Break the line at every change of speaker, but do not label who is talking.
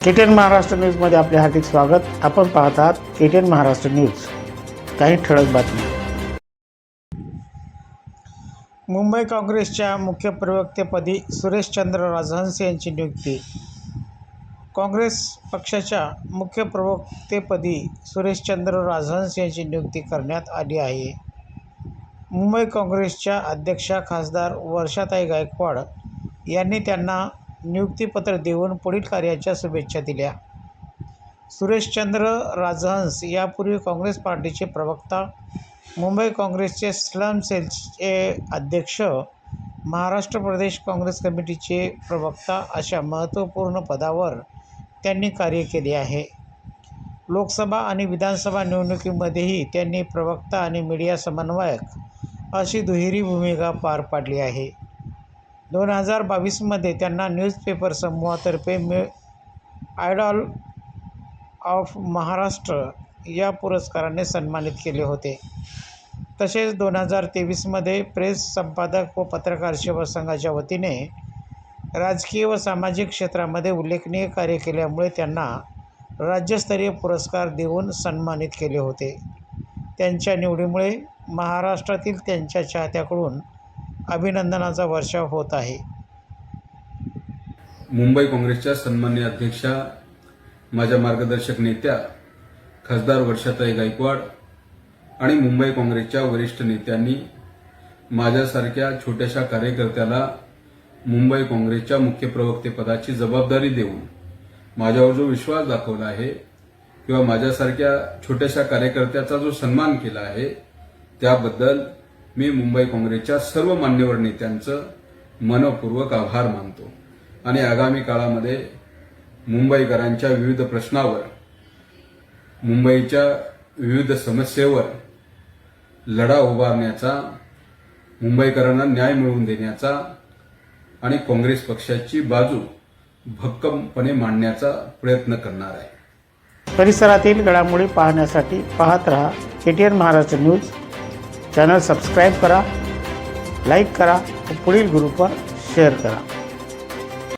KTN Maharashtra न्यूजमध्ये आपले हार्दिक स्वागत. आपण पाहत आहात केटीएन महाराष्ट्र न्यूज. काही ठळक बातमी मुंबई काँग्रेसच्या मुख्य प्रवक्तेपदी सुरेशचंद्र राजहंस यांची नियुक्ती. काँग्रेस पक्षाच्या मुख्य प्रवक्तेपदी सुरेशचंद्र राजहंस यांची नियुक्ती करण्यात आली आहे. मुंबई काँग्रेसच्या अध्यक्षा खासदार वर्षाताई गायकवाड यांनी त्यांना नियुक्तीपत्र देऊन पुढील कार्याच्या शुभेच्छा दिल्या. सुरेशचंद्र राजहंस यापूर्वी काँग्रेस पार्टीचे प्रवक्ता मुंबई काँग्रेसचे स्लम सेलचे अध्यक्ष महाराष्ट्र प्रदेश काँग्रेस कमिटीचे प्रवक्ता अशा महत्त्वपूर्ण पदावर त्यांनी कार्य केले आहे. लोकसभा आणि विधानसभा निवडणुकीमध्येही त्यांनी प्रवक्ता आणि मीडिया समन्वयक अशी दुहेरी भूमिका पार पाडली आहे. दोन हजार बावीसमध्ये त्यांना न्यूजपेपर समूहातर्फे मिळ आयडॉल ऑफ महाराष्ट्र या पुरस्काराने सन्मानित केले होते. तसेच दोन हजार तेवीसमध्ये प्रेस संपादक व पत्रकार सेवा संघाच्या वतीने राजकीय व सामाजिक क्षेत्रामध्ये उल्लेखनीय कार्य केल्यामुळे त्यांना राज्यस्तरीय पुरस्कार देऊन सन्मानित केले होते. त्यांच्या निवडीमुळे महाराष्ट्रातील त्यांच्या चाहत्याकडून अभिनंदनाचा वर्षाव होत आहे.
मुंबई काँग्रेसच्या सन्मान्य अध्यक्षा माझ्या मार्गदर्शक नेत्या खासदार वर्षाताई गायकवाड आणि मुंबई काँग्रेसच्या वरिष्ठ नेत्यांनी माझ्यासारख्या छोट्याशा कार्यकर्त्याला मुंबई काँग्रेसच्या मुख्य प्रवक्तेपदाची जबाबदारी देऊन माझ्यावर जो विश्वास दाखवला आहे किंवा माझ्यासारख्या छोट्याशा कार्यकर्त्याचा जो सन्मान केला आहे त्याबद्दल मी मुंबई काँग्रेसच्या सर्व मान्यवर नेत्यांचं मनपूर्वक आभार मानतो. आणि आगामी काळामध्ये मुंबईकरांच्या विविध प्रश्नावर मुंबईच्या विविध समस्येवर लढा उभारण्याचा मुंबईकरांना न्याय मिळवून देण्याचा आणि काँग्रेस पक्षाची बाजू भक्कमपणे मांडण्याचा प्रयत्न करणार आहे.
परिसरातील घडामोडी पाहण्यासाठी पाहत रहा K T N Maharashtra news channel subscribe करा लाईक करा व पुढील ग्रुपवर शेअर करा।